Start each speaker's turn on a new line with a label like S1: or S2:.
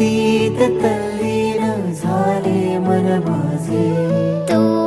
S1: भक्तीत तल्लीन झाले मन माझे.